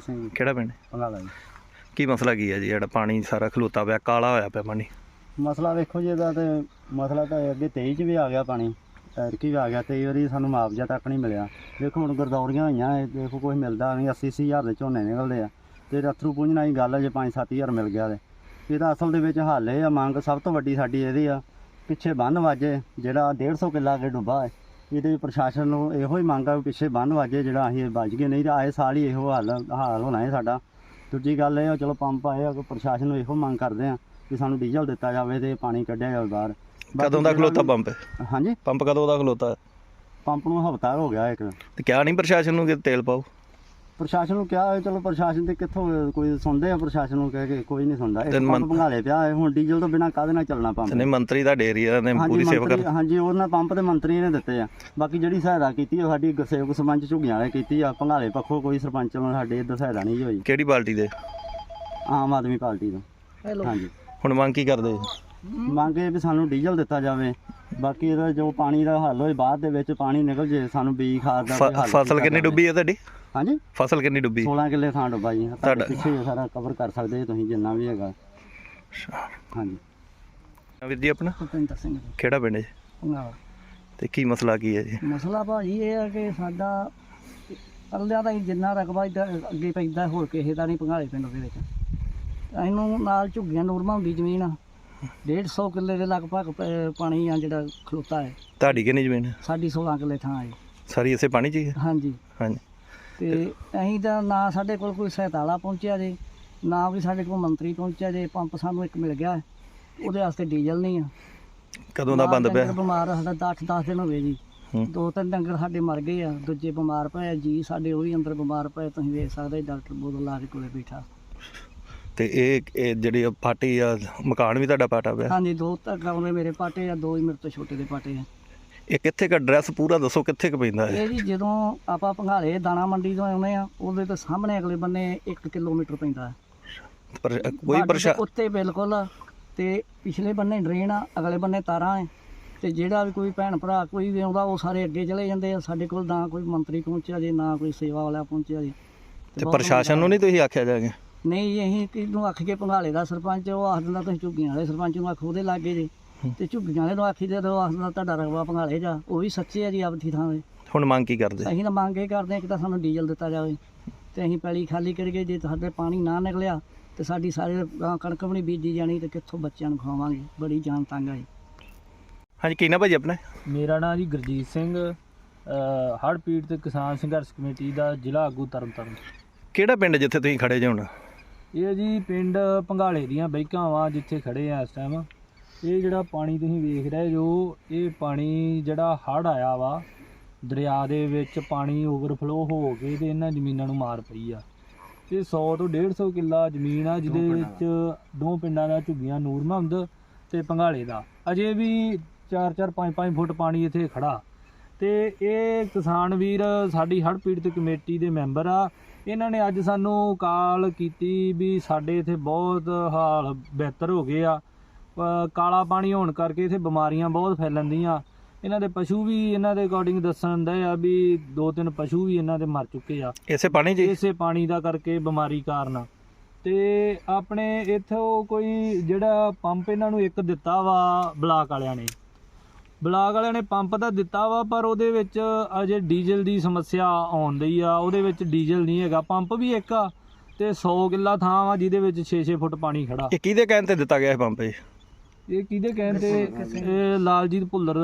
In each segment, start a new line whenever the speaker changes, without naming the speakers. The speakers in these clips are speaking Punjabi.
ਸਿੰਘ ਜੀ।
ਕਿਹੜਾ ਪਿੰਡ?
ਪੰਗਾਲਾ ਜੀ।
ਕੀ ਮਸਲਾ ਕੀ ਹੈ ਜੀ? ਜਿਹੜਾ ਪਾਣੀ ਸਾਰਾ ਖਲੋਤਾ ਪਿਆ ਕਾਲਾ ਹੋਇਆ ਪਿਆ ਪਾਣੀ।
ਮਸਲਾ ਵੇਖੋ ਜੀ ਇਹਦਾ ਤੇ ਮਸਲਾ ਤਾਂ ਇਹ ਅੱਗੇ 23 ਚ ਵੀ ਆ ਗਿਆ ਪਾਣੀ। ਐਰਕੀ ਵੀ ਆ ਗਿਆ 23 ਵਾਰੀ ਸਾਨੂੰ ਮੁਆਵਜ਼ਾ ਤੱਕ ਨਹੀਂ ਮਿਲਿਆ। ਦੇਖੋ ਹੁਣ ਗਰਦੌਰੀਆਂ ਹੋਈਆਂ ਇਹ ਦੇਖੋ ਕੋਈ ਮਿਲਦਾ ਨਹੀਂ 80 ਅੱਸੀ ਹਜ਼ਾਰ ਦੇ ਝੋਨੇ ਨਿਕਲਦੇ ਆ। ਤੇ ਰਥਰੂ ਪੁੰਜਣਾ ਹੀ ਗੱਲ ਹੈ ਜੇ 5 ਹਜ਼ਾਰ ਮਿਲ ਗਿਆ ਤੇ। ਇਹਦਾ ਅਸਲ ਦੇ ਵਿੱਚ ਹੱਲ ਇਹ ਆ ਮੰਗ ਸਭ ਤੋਂ ਵੱਡੀ ਸਾਡੀ ਇਹਦੀ ਆ ਪਿੱਛੇ ਬੰਨ ਵਾਜੇ ਜਿਹੜਾ 150 ਕਿੱਲਾ ਅੱਗੇ ਡੁੱਬਾ ਹੈ। ਇਹਦੇ ਵਿੱਚ ਪ੍ਰਸ਼ਾਸਨ ਨੂੰ ਇਹੋ ਹੀ ਮੰਗ ਆ ਵੀ ਪਿੱਛੇ ਬੰਨ ਵਾਜੇ ਜਿਹੜਾ ਅਸੀਂ ਬਚ ਗਏ ਨਹੀਂ ਤਾਂ ਆਏ ਸਾਲ ਹੀ ਇਹੋ ਹਾਲ ਹਾਲ ਹੋਣਾ ਹੈ ਸਾਡਾ। ਦੂਜੀ ਗੱਲ ਇਹ ਆ ਚਲੋ ਪੰਪ ਆਏ ਆ ਕਿ ਪ੍ਰਸ਼ਾਸਨ ਨੂੰ ਇਹੋ ਮੰਗ ਕਰਦੇ ਆ ਕਿ ਸਾਨੂੰ ਡੀਜ਼ਲ ਦਿੱਤਾ ਜਾਵੇ ਤੇ ਪਾਣੀ ਕੱਢਿਆ ਜਾਵੇ ਬਾਹਰ।
ਕਦੋਂ ਦਾ ਖਲੋਤਾ
ਵੀ-
ਪੰਪ?
ਹਾਂਜੀ?
ਪੰਪ ਕਦੋਂ ਦਾ ਖਲੋਤਾ?
ਪੰਪ ਨੂੰ ਹਫਤਾ ਹੋ ਗਿਆ ਇੱਕ।
ਤੇ ਕਿਹਾ ਨਹੀਂ ਪ੍ਰਸ਼ਾਸਨ ਨੂੰ ਕਿ ਤੇਲ ਪਾਓ?
ਪ੍ਰਸ਼ਾਸਨ ਨੂੰ ਕਿਹਾ ਹੈ, ਚਲੋ ਪ੍ਰਸ਼ਾਸਨ ਤੇ ਕਿੱਥੋਂ ਕੋਈ ਸੁਣਦੇ ਆ ਪ੍ਰਸ਼ਾਸਨ ਨੂੰ ਕਹਿ ਕੇ ਕੋਈ ਨਹੀਂ ਸੁਣਦਾ। ਇੱਕ
ਤੇ
ਪੰਪ
ਮੰਤ-
ਭੰਗਾਲੇ ਪਿਆ ਹੈ ਹੁਣ ਡੀਜ਼ਲ ਤੋਂ ਬਿਨਾ ਕਾਹਦੇ ਨਾਲ ਚੱਲਣਾ ਪੰਪ?
ਤੇ ਨਹੀਂ ਮੰਤਰੀ ਦਾ ਏਰੀਆ ਨੇ
ਹਾਂਜੀ
ਪੂਰੀ ਸੇਵਾ
ਮੰਤਰੀ
ਕਰ
ਹਾਂਜੀ ਉਹਨਾਂ ਪੰਪ ਦੇ ਮੰਤਰੀ ਨੇ ਦਿੱਤੇ ਆ। ਬਾਕੀ ਜਿਹੜੀ ਸਹਾਇਤਾ ਕੀਤੀ ਉਹ ਸਾਡੀ ਗੁਰਸੇਵਕ ਸਰਪੰਚ ਝੁੱਗੀਆਂ ਵਾਲੇ ਕੀਤੀ ਆ। ਭੰਗਾਲੇ ਪੱਖੋਂ ਕੋਈ ਸਰਪੰਚ ਨੂੰ ਸਾਡੇ ਇੱਧਰ ਸਹਾਇਤਾ ਨਹੀਂ ਜੀ ਹੋਈ।
ਕਿਹੜੀ ਪਾਰਟੀ ਦੇ?
ਆਮ ਆਦਮੀ ਪਾਰਟੀ ਤੋਂ। ਹਾਂਜੀ।
ਹੁਣ ਮੰਗ ਕੀ ਕਰਦੇ?
ਮੰਗ ਇਹ ਵੀ ਸਾਨੂੰ ਡੀਜ਼ਲ ਦਿੱਤਾ ਜਾਵੇ। ਬਾਕੀ ਇਹਦਾ ਜੋ ਪਾਣੀ ਦਾ ਹੱਲ ਹੋਏ ਬਾਅਦ ਦੇ ਵਿੱਚ ਪਾਣੀ ਨਿਕਲ ਜੇ ਸਾਨੂੰ ਬੀਜ ਖਾਦ ਦਾ
ਫ-
ਕੋਈ ਹੱਲ
ਫਸਲ
ਕੀਤਾ
ਕਿੰਨੀ
ਜਾਵੇ।
ਡੁੱਬੀ ਹੈ ਤੁਹਾਡੀ?
ਹਾਂਜੀ?
ਫਸਲ ਕਿੰਨੀ ਡੁੱਬੀ?
16 ਕਿੱਲੇ ਥਾਂ ਡੁੱਬਾ ਜੀ। ਤੁਹਾਡੇ ਪਿੱਛੇ ਹੀ ਸਾਰਾ ਕਵਰ ਕਰ ਸਕਦੇ ਜੀ ਤੁਸੀਂ ਜਿੰਨਾ ਵੀ ਹੈਗਾ। ਹਾਂਜੀ।
ਵੀਰ ਜੀ ਆਪਣਾ?
ਭੁਪਿੰਦਰ ਸਿੰਘ
ਕਿਹੜਾ ਪਿੰਡ ਹੈ ਜੀ?
ਪੰਗਾਲ
ਤੇ ਕੀ ਮਸਲਾ ਕੀ ਹੈ ਜੀ?
ਮਸਲਾ ਭਾਜੀ ਇਹ ਹੈ ਕਿ ਸਾਡਾ ਅਗਲਿਆਂ ਦਾ ਹੀ ਜਿੰਨਾ ਰਕਬਾ ਇੱਧਰ ਅੱਗੇ ਪੈਂਦਾ ਹੋਰ ਕਿਸੇ ਦਾ ਨਹੀਂ ਪੰਗਾਲੇ ਪਿੰਡ ਦੇ ਵਿੱਚ। ਇਹਨੂੰ ਨਾਲ ਝੁੱਗੀਆਂ ਨੂਰਮਾ ਹੁੰਦੀ ਜ਼ਮੀਨ ਆ। 150 ਕਿੱਲੇ ਦੇ ਲਗਭਗ ਪ- ਪਾਣੀ ਆ ਜਿਹੜਾ ਖਲੋਤਾ ਹੈ।
ਤੁਹਾਡੀ ਕਿੰਨੀ ਜ਼ਮੀਨ ਹੈ?
ਸਾਡੀ 16 ਕਿੱਲੇ ਥਾਂ ਹੈ।
ਸਾਰੀ ਇਸੇ ਪਾਣੀ 'ਚ ਹੀ ਹੈ?
ਹਾਂਜੀ।
ਹਾਂਜੀ।
ਤੇ ਅਸੀਂ ਤਾਂ ਨਾ ਸਾਡੇ ਕੋਲ ਕੋਈ ਸਹਾਇਤਾ ਵਾਲਾ ਪਹੁੰਚਿਆ ਜੇ ਨਾ ਵੀ ਸਾਡੇ ਕੋਲ ਮੰਤਰੀ ਪਹੁੰਚਿਆ ਜੇ ਪੰਪ ਸਾਨੂੰ ਇੱਕ ਮਿਲ ਗਿਆ। ਉਹਦੇ ਵਾਸਤੇ ਡੀਜ਼ਲ ਨਹੀਂ ਆ।
ਕਦੋਂ ਦਾ ਬੰਦ ਪਿਆ?
ਬਿਮਾਰ ਸਾਡਾ 8-10 ਦਿਨ ਹੋ ਗਏ ਜੀ। ਦੋ ਤਿੰਨ ਡੰਗਰ ਸਾਡੇ ਮਰ ਗਏ ਆ ਦੂਜੇ ਬਿਮਾਰ ਪਏ ਆ ਜੀ ਸਾਡੇ ਉਹ ਵੀ ਅੰਦਰ ਬਿਮਾਰ ਪਏ ਤੁਸੀਂ ਵੇਖ ਸਕਦੇ ਡਾਕਟਰ ਬੋਤਲ ਲਾ ਕੇ ਕੋਲੇ ਬੈਠਾ।
ਤੇ ਇਹ ਇਹ ਜਿਹੜੀ ਪਾਰਟੀ ਆ ਮਕਾਨ ਵੀ ਤੁਹਾਡਾ ਪਾਟਾ ਪਿਆ?
ਹਾਂਜੀ ਦੋ ਤਾਂ ਕਮਰੇ ਮੇਰੇ ਪਾਟੇ ਆ ਦੋ ਹੀ ਮੇਰੇ ਤੋਂ ਛੋਟੇ ਦੇ ਪਾਟੇ ਆ।
ਇਹ ਕਿੱਥੇ ਕ ਐਡਰੈਸ ਪੂਰਾ ਦੱਸੋ ਕਿੱਥੇ ਕ ਪੈਂਦਾ ਹੈ?
ਇਹ ਜੀ ਜਦੋਂ ਆਪਾਂ ਭੰਗਾਲੇ ਦਾਣਾ ਮੰਡੀ ਤੋਂ ਆਉਂਦੇ ਆ ਉਹਦੇ ਤੋਂ ਸਾਹਮਣੇ ਅਗਲੇ ਬੰਨੇ 1 ਕਿਲੋਮੀਟਰ ਪੈਂਦਾ
ਪਰ ਕੋਈ
ਬਾਰਡਰ ਦੇ
ਪ੍ਰਸ਼ਾ
ਉੱਤੇ ਬਿਲਕੁਲ ਤੇ ਪਿਛਲੇ ਬੰਨੇ ਡਰੇਨ ਆ ਅਗਲੇ ਬੰਨੇ ਤਾਰਾਂ ਆ ਤੇ ਜਿਹੜਾ ਵੀ ਕੋਈ ਭੈਣ ਭਰਾ ਕੋਈ ਵੀ ਆਉਂਦਾ ਉਹ ਸਾਰੇ ਅੱਗੇ ਚਲੇ ਜਾਂਦੇ ਆ ਸਾਡੇ ਕੋਲ ਨਾ ਕੋਈ ਮੰਤਰੀ ਪਹੁੰਚਿਆ ਜੇ ਨਾ ਕੋਈ ਸੇਵਾ ਵਾਲਾ ਪਹੁੰਚਿਆ ਜੇ।
ਤੇ
ਬਹੁਤ
ਪ੍ਰਸ਼ਾਸਨ ਨੂੰ ਨਹੀਂ ਤੁਸੀਂ ਆਖਿਆ ਜਾਗੇ
ਨਹੀਂ ਜੀ, ਅਸੀਂ ਕਿਹਨੂੰ ਆਖ ਕੇ ਭੰਗਾਲੇ ਦਾ ਸਰਪੰਚ ਉਹ ਆਖ ਦਿੰਦਾ ਤੁਸੀਂ ਝੁੱਗੀਆਂ ਵਾਲੇ ਸਰਪੰਚ ਨੂੰ ਆਖੋ ਉਹਦੇ ਲਾਗੇ ਜੇ। ਤੇ ਝੁੱਗੀਆਂ ਵਾਲੇ ਨੂੰ ਆਖੀ ਦੇ ਉਹ ਆਖ ਦਿੰਦਾ ਤੁਹਾਡਾ ਰਗਵਾ ਭੰਗਾਲੇ ਜਾ। ਉਹ ਵੀ ਸੱਚੇ ਆ ਜੀ ਆਪਦੀ ਥਾਂ ਦੇ
ਹੁਣ ਮੰਗ ਕੀ ਕਰਦੇ?
ਅਸੀਂ ਤਾਂ ਮੰਗ ਇਹ ਕਰਦੇ ਹਾਂ ਕਿ ਤਾਂ ਸਾਨੂੰ ਡੀਜ਼ਲ ਦਿੱਤਾ ਜਾਵੇ। ਤੇ ਅਸੀਂ ਪੈਲੀ ਖਾਲੀ ਕਰੀਏ ਜੇ ਸਾਡੇ ਪਾਣੀ ਨਾ ਨਿਕਲਿਆ ਤੇ ਸਾਡੀ ਸਾਰੇ ਕਣਕ ਵੀ ਨਹੀਂ ਬੀਜੀ ਜਾਣੀ ਤੇ ਕਿੱਥੋਂ ਬੱਚਿਆਂ ਨੂੰ ਖਵਾਵਾਂਗੇ? ਬੜੀ ਜਾਨ ਤੰਗ ਹੈ
ਹਾਂਜੀ ਕੀ ਨਾ ਭਾਜੀ ਆਪਣਾ?
ਮੇਰਾ ਨਾਮ ਜੀ ਗੁਰਜੀਤ ਸਿੰਘ ਹੜ੍ਹ ਪੀੜਤ ਕਿਸਾਨ ਸੰਘਰਸ਼ ਕਮੇਟੀ ਦਾ ਜ਼ਿਲ੍ਹਾ ਆਗੂ ਤਰਨਤਾਰਨ।
ਕਿਹੜਾ ਪਿੰਡ ਜਿੱਥੇ ਤੁਸੀਂ ਖੜੇ ਜੇ ਹੁਣ?
ਇਹ ਜੀ ਪਿੰਡ ਭੰਗਾਲੇ ਦੀਆਂ ਬੈਕਾਂ ਵਾਂ ਜਿੱਥੇ ਖੜੇ ਆ ਇਸ ਟਾਈਮ ਇਹ ਜਿਹੜਾ ਪਾਣੀ ਤੁਸੀਂ ਵੇਖ ਰਹੇ ਜੋ ਇਹ ਪਾਣੀ ਜਿਹੜਾ ਹੜ੍ਹ ਆਇਆ ਵਾ ਦਰਿਆ ਦੇ ਵਿੱਚ ਪਾਣੀ ਓਵਰਫਲੋ ਹੋ ਕੇ ਤੇ ਇਹਨਾਂ ਜ਼ਮੀਨਾਂ ਨੂੰ ਮਾਰ ਪਈ ਆ। ਤੇ 100 ਤੋਂ 150 ਕਿੱਲਾ ਜ਼ਮੀਨ ਆ ਜਿਹਦੇ ਵਿੱਚ ਦੋ ਪਿੰਡਾਂ ਦਾ ਝੁੱਗੀਆਂ ਨੂਰ ਮੁਹੰਮਦ ਤੇ ਭੰਗਾਲੇ ਦਾ। ਅਜੇ ਵੀ 4-4 5-5 ਫੁੱਟ ਪਾਣੀ ਇੱਥੇ ਖੜਾ ਤੇ ਇਹ ਕਿਸਾਨ ਵੀਰ ਸਾਡੀ ਹੜ੍ਹ ਪੀੜਤ ਕਮੇਟੀ ਦੇ ਮੈਂਬਰ ਆ। ਇਹਨਾਂ ਨੇ ਅੱਜ ਸਾਨੂੰ ਕਾਲ ਕੀਤੀ ਵੀ ਸਾਡੇ ਇੱਥੇ ਬਹੁਤ ਹਾਲ ਬਿਹਤਰ ਹੋ ਗਏ ਆ। ਕਾਲਾ ਪਾਣੀ ਹੋਣ ਕਰਕੇ ਇੱਥੇ ਬਿਮਾਰੀਆਂ ਬਹੁਤ ਫੈਲਣ ਦੀਆਂ। ਇਹਨਾਂ ਦੇ ਪਸ਼ੂ ਵੀ ਇਹਨਾਂ ਦੇ ਅਕੋਰਡਿੰਗ ਦੱਸਣ ਦੇ ਆ ਵੀ ਦੋ ਤਿੰਨ ਪਸ਼ੂ ਵੀ ਇਹਨਾਂ ਦੇ ਮਰ ਚੁੱਕੇ ਆ।
ਇਸੇ ਪਾਣੀ ਹੀ?
ਇਸੇ ਪਾਣੀ ਦਾ ਕਰਕੇ ਬਿਮਾਰੀ ਕਾਰਨ। ਤੇ ਆਪਣੇ ਇੱਥੋਂ ਕੋਈ ਜਿਹੜਾ ਪੰਪ ਇਹਨਾਂ ਨੂੰ ਇੱਕ ਦਿੱਤਾ ਵਾ ਬਲਾਕ ਵਾਲਿਆਂ ਨੇ। ਬਲਾਕ ਵਾਲਿਆਂ ਨੇ ਪੰਪ ਤਾਂ ਦਿੱਤਾ ਵਾ ਪਰ ਉਹਦੇ ਵਿੱਚ ਅਜੇ ਡੀਜ਼ਲ ਦੀ ਸਮੱਸਿਆ ਆਉਣ ਡਈ ਆ। ਉਹਦੇ ਵਿੱਚ ਡੀਜ਼ਲ ਨਹੀਂ ਹੈਗਾ ਪੰਪ ਵੀ ਇੱਕ ਆ ਤੇ 100 ਕਿੱਲਾ ਥਾਂ ਵਾ ਜਿਹਦੇ ਵਿੱਚ 6-6 ਫੁੱਟ ਪਾਣੀ ਖੜਾ।
ਇਹ ਕਿਹਦੇ ਕਹਿਣ ਤੇ ਦਿੱਤਾ ਗਿਆ ਇਹ ਪੰਪ ਇਹ?
ਇਹ ਕਿਹਦੇ ਕਹਿੰਦੇ ਇਹ ਲਾਲਜੀਤ ਭੁੱਲਰ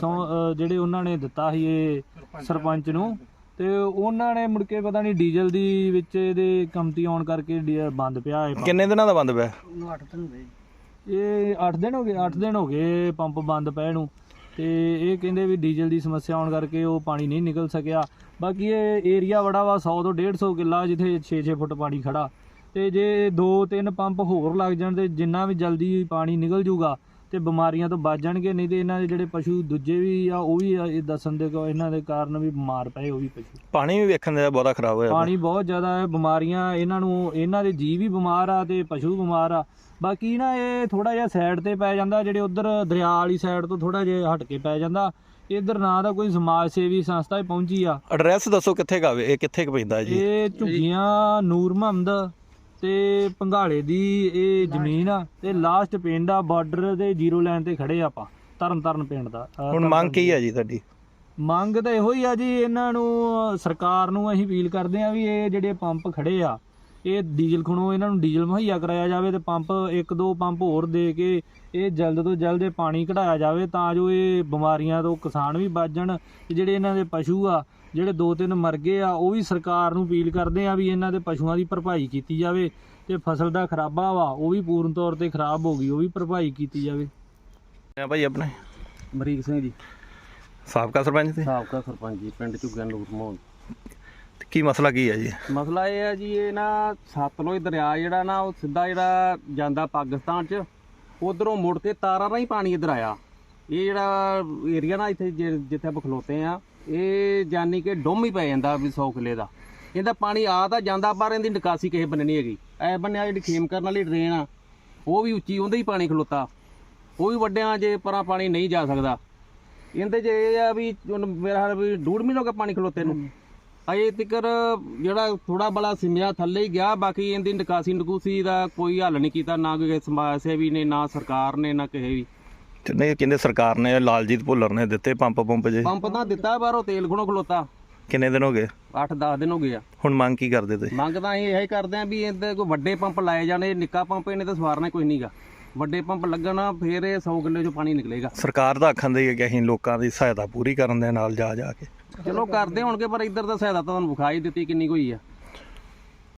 ਸਹੁੰ- ਅਹ ਜਿਹੜੇ ਉਹਨਾਂ ਨੇ ਦਿੱਤਾ ਸੀ ਇਹ ਸਰਪੰਚ ਨੂੰ। ਤੇ ਉਹਨਾਂ ਨੇ ਮੁੜ ਕੇ ਪਤਾ ਨਹੀਂ ਡੀਜ਼ਲ ਦੀ ਵਿੱਚ ਇਹਦੇ ਕਮਤੀ ਆਉਣ ਕਰਕੇ ਡੀ- ਬੰਦ ਪਿਆ ਇਹ ਪੰਪ।
ਕਿੰਨੇ ਦਿਨਾਂ ਦਾ ਬੰਦ ਪਿਆ?
ਦਿਨ ਹੋਏ
ਇਹ 8 ਦਿਨ ਹੋ ਗਏ 8 ਦਿਨ ਹੋ ਗਏ ਪੰਪ ਬੰਦ ਪਏ ਨੂੰ। ਤੇ ਇਹ ਕਹਿੰਦੇ ਵੀ ਡੀਜ਼ਲ ਦੀ ਸਮੱਸਿਆ ਆਉਣ ਕਰਕੇ ਉਹ ਪਾਣੀ ਨਹੀਂ ਨਿਕਲ ਸਕਿਆ। ਬਾਕੀ ਇਹ ਏਰੀਆ ਬੜਾ ਵਾ 100 ਤੋਂ 150 ਕਿੱਲਾ ਜਿੱਥੇ 6-6 ਫੁੱਟ ਪਾਣੀ ਖੜਾ। ਤੇ ਜੇ ਦੋ ਤਿੰਨ ਪੰਪ ਹੋਰ ਲੱਗ ਜਾਣ ਤੇ ਜਿੰਨਾ ਵੀ ਜਲਦੀ ਪਾਣੀ ਨਿਕਲ ਜੂਗਾ ਤੇ ਬਿਮਾਰੀਆਂ ਤੋਂ ਬਚ ਜਾਣਗੇ ਨਹੀਂ ਤੇ ਇਹਨਾਂ ਦੇ ਜਿਹੜੇ ਪਸ਼ੂ ਦੂਜੇ ਵੀ ਆ ਉਹ ਵੀ ਇਹ ਦੱਸਣ ਦੇ ਕੋ ਇਹਨਾਂ ਦੇ ਕਾਰਨ ਵੀ ਬਿਮਾਰ ਪਏ ਉਹ ਵੀ ਪਸ਼ੂ।
ਪਾਣੀ ਵੀ ਵੇਖਣ ਦਾ ਬਹੁਤਾ ਖਰਾਬ ਹੋਇਆ।
ਪਾਣੀ ਬਹੁਤ ਜ਼ਿਆਦਾ ਹੈ ਬਿਮਾਰੀਆਂ ਇਹਨਾਂ ਨੂੰ ਇਹਨਾਂ ਦੇ ਜੀਵ ਵੀ ਬਿਮਾਰ ਆ ਤੇ ਪਸ਼ੂ ਬਿਮਾਰ ਆ। ਬਾਕੀ ਨਾ ਇਹ ਥੋੜਾ ਜਿਹਾ ਸਾਈਡ ਤੇ ਪੈ ਜਾਂਦਾ ਜਿਹੜੇ ਉਧਰ ਦਰਿਆ ਵਾਲੀ ਸਾਈਡ ਤੋਂ ਥੋੜਾ ਜਿਹਾ ਹਟ ਕੇ ਪੈ ਜਾਂਦਾ। ਇਧਰ ਨਾ ਦਾ ਕੋਈ ਸਮਾਜ ਸੇਵੀ ਸੰਸਥਾ ਹੀ ਪਹੁੰਚੀ ਆ।
ਐਡਰੈਸ ਦੱਸੋ ਕਿੱਥੇ ਗਾਵੇ ਇਹ ਕਿੱਥੇ ਪੈਂਦਾ ਜੀ?
ਇਹ ਝੁੱਗੀਆਂ ਨੂਰ ਮੁਹੰਮਦ ਤੇ ਪੰਘਾਲੇ ਦੀ ਇਹ ਜ਼ਮੀਨ ਆ ਤੇ ਲਾਸਟ ਪਿੰਡ ਆ ਬਾਰਡਰ ਦੇ ਜ਼ੀਰੋ ਲਾਈਨ ਤੇ ਖੜੇ ਆ ਆਪਾਂ ਤਰਨ ਤਰਨ ਪਿੰਡ ਦਾ
ਹੁਣ ਮੰਗ ਕੀ ਹੈ ਜੀ ਤੁਹਾਡੀ?
ਮੰਗ ਤਾਂ ਇਹੋ ਹੀ ਆ ਜੀ ਇਹਨਾਂ ਨੂੰ ਸਰਕਾਰ ਨੂੰ ਅਸੀਂ ਅਪੀਲ ਕਰਦੇ ਆ ਵੀ ਇਹ ਜਿਹੜੇ ਪੰਪ ਖੜੇ ਆ ਇਹ ਡੀਜ਼ਲ ਖਣੋ ਇਹਨਾਂ ਨੂੰ ਡੀਜ਼ਲ ਮੁਹੱਈਆ ਕਰਾਇਆ ਜਾਵੇ ਤੇ ਪੰਪ ਇੱਕ ਦੋ ਪੰਪ ਹੋਰ ਦੇ ਕੇ ਇਹ ਜਲਦ ਤੋਂ ਜਲਦ ਪਾਣੀ ਕਢਾਇਆ ਜਾਵੇ ਤਾਂ ਜੋ ਇਹ ਬਿਮਾਰੀਆਂ ਤੋਂ ਕਿਸਾਨ ਵੀ ਬਚ ਜਾਣ ਤੇ ਜਿਹੜੇ ਇਹਨਾਂ ਦੇ ਪਸ਼ੂ ਆ ਜਿਹੜੇ ਦੋ ਤਿੰਨ ਮਰ ਗਏ ਆ ਉਹ ਵੀ ਸਰਕਾਰ ਨੂੰ ਅਪੀਲ ਕਰਦੇ ਆ ਵੀ ਇਹਨਾਂ ਦੇ ਪਸ਼ੂਆਂ ਦੀ ਭਰਪਾਈ ਕੀਤੀ ਜਾਵੇ ਤੇ ਫਸਲ ਦਾ ਖਰਾਬਾ ਵਾ ਉਹ ਵੀ ਪੂਰਨ ਤੌਰ ਤੇ ਖਰਾਬ ਹੋ ਗਈ ਉਹ ਵੀ ਭਰਪਾਈ ਕੀਤੀ ਜਾਵੇ।
ਆ ਭਾਈ ਆਪਣੇ?
ਅਮਰੀਕ ਸਿੰਘ ਜੀ।
ਸਾਬਕਾ ਸਰਪੰਚ ਤੇ?
ਸਾਬਕਾ ਸਰਪੰਚ ਜੀ ਪਿੰਡ ਝੁੱਗਿਆ ਨੂਰ ਮੋਹਨ
ਤੇ ਕੀ ਮਸਲਾ ਕੀ ਹੈ ਜੀ?
ਮਸਲਾ ਇਹ ਹੈ ਜੀ ਇਹ ਨਾ ਸਤਲੁਜ ਦਰਿਆ ਜਿਹੜਾ ਨਾ ਉਹ ਸਿੱਧਾ ਜਿਹੜਾ ਜਾਂਦਾ ਪਾਕਿਸਤਾਨ ਚ ਉਧਰੋਂ ਮੁੜ ਕੇ ਤਾਰਾਂ ਰਾਹੀਂ ਪਾਣੀ ਇੱਧਰ ਆਇਆ। ਇਹ ਜਿਹੜਾ ਏਰੀਆ ਨਾ ਇੱਥੇ ਜਿ- ਜਿੱਥੇ ਆਪਾਂ ਖਲੋਤੇ ਆ, ਇਹ ਜਾਨੀ ਕਿ ਡੁੰਮ ਹੀ ਪੈ ਜਾਂਦਾ ਵੀ 100 ਕਿੱਲੇ ਦਾ। ਇਹਦਾ ਪਾਣੀ ਆ ਤਾਂ ਜਾਂਦਾ, ਪਰ ਇਹਦੀ ਨਿਕਾਸੀ ਕਿਸੇ ਬੰਨੇ ਨਹੀਂ ਹੈਗੀ। ਐ ਬੰਨੇ ਆ ਜਿਹੜੀ ਖੇਮ ਕਰਨ ਵਾਲੀ ਡਰੇਨ ਆ, ਉਹ ਵੀ ਉੱਚੀ, ਉਹਦੇ ਹੀ ਪਾਣੀ ਖਲੋਤਾ। ਉਹ ਵੀ ਵੱਡਿਆਂ ਜੇ ਪਰਾਂ ਪਾਣੀ ਨਹੀਂ ਜਾ ਸਕਦਾ। ਇਹਦੇ 'ਚ ਇਹ ਆ ਵੀ ਹੁਣ ਮੇਰਾ ਹਾਲ ਵੀ ਡੂੜ ਮਹੀਨਾ ਹੋ ਗਿਆ ਪਾਣੀ ਖਲੋਤੇ ਨੂੰ। ਅਜੇ ਤੱਕਰ ਜਿਹੜਾ ਥੋੜਾ ਬੜਾ ਸਿਮਿਆ ਥੱਲੇ ਹੀ ਗਿਆ, ਬਾਕੀ ਇਹਦੀ ਨਿਕਾਸੀ ਨਕੂਸੀ ਦਾ ਕੋਈ ਹੱਲ ਨਹੀਂ ਕੀਤਾ, ਨਾ ਕੋਈ ਸਮਾਜ ਸੇਵੀ ਨੇ, ਨਾ ਸਰਕਾਰ ਨੇ, ਨਾ ਕਿਸੇ ਵੀ।
ਤੇ ਨਹੀਂ ਕਹਿੰਦੇ ਸਰਕਾਰ ਨੇ ਲਾਲਜੀਤ ਭੁੱਲਰ ਨੇ ਦਿੱਤੇ ਪੰਪ ਪੰਪ ਜੇ।
ਪੰਪ ਤਾਂ ਦਿੱਤਾ ਬਾਹਰੋਂ ਤੇਲ ਖੁਣੋ ਖਲੋਤਾ।
ਕਿੰਨੇ ਦਿਨ ਹੋ ਗਏ?
8-10 ਦਿਨ ਹੋ ਗਏ ਆ।
ਹੁਣ ਮੰਗ ਕੀ ਕਰਦੇ ਤੁਸੀਂ?
ਮੰਗ ਤਾਂ ਅਸੀਂ ਇਹ ਕਰਦੇ ਆ ਵੀ ਇਹਦੇ ਕੋਈ ਵੱਡੇ ਪੰਪ ਲਾਏ ਜਾਣੇ ਨਿੱਕਾ ਪੰਪ ਇਹਨੇ ਤਾਂ ਸਵਾਰਨਾ ਕੋਈ ਨਹੀਂਗਾ ਵੱਡੇ ਪੰਪ ਲੱਗਣਾ ਫਿਰ ਇਹ 100 ਕਿੱਲੇ ਚੋਂ ਪਾਣੀ ਨਿਕਲੇਗਾ।
ਸਰਕਾਰ ਦਾ ਆਖਣ ਦੀ ਹੈ ਕਿ ਅਸੀਂ ਲੋਕਾਂ ਦੀ ਸਹਾਇਤਾ ਪੂਰੀ ਕਰਨ ਦੇ ਨਾਲ ਜਾ ਜਾ ਕੇ।
ਚਲੋ ਕਰਦੇ ਹੋਣਗੇ ਪਰ ਇੱਧਰ ਤਾਂ ਸਹਾਇਤਾ ਤਾਂ ਤੁਹਾਨੂੰ ਵਿਖਾਈ ਦਿੱਤੀ ਕਿੰਨੀ ਕੋਈ ਆ।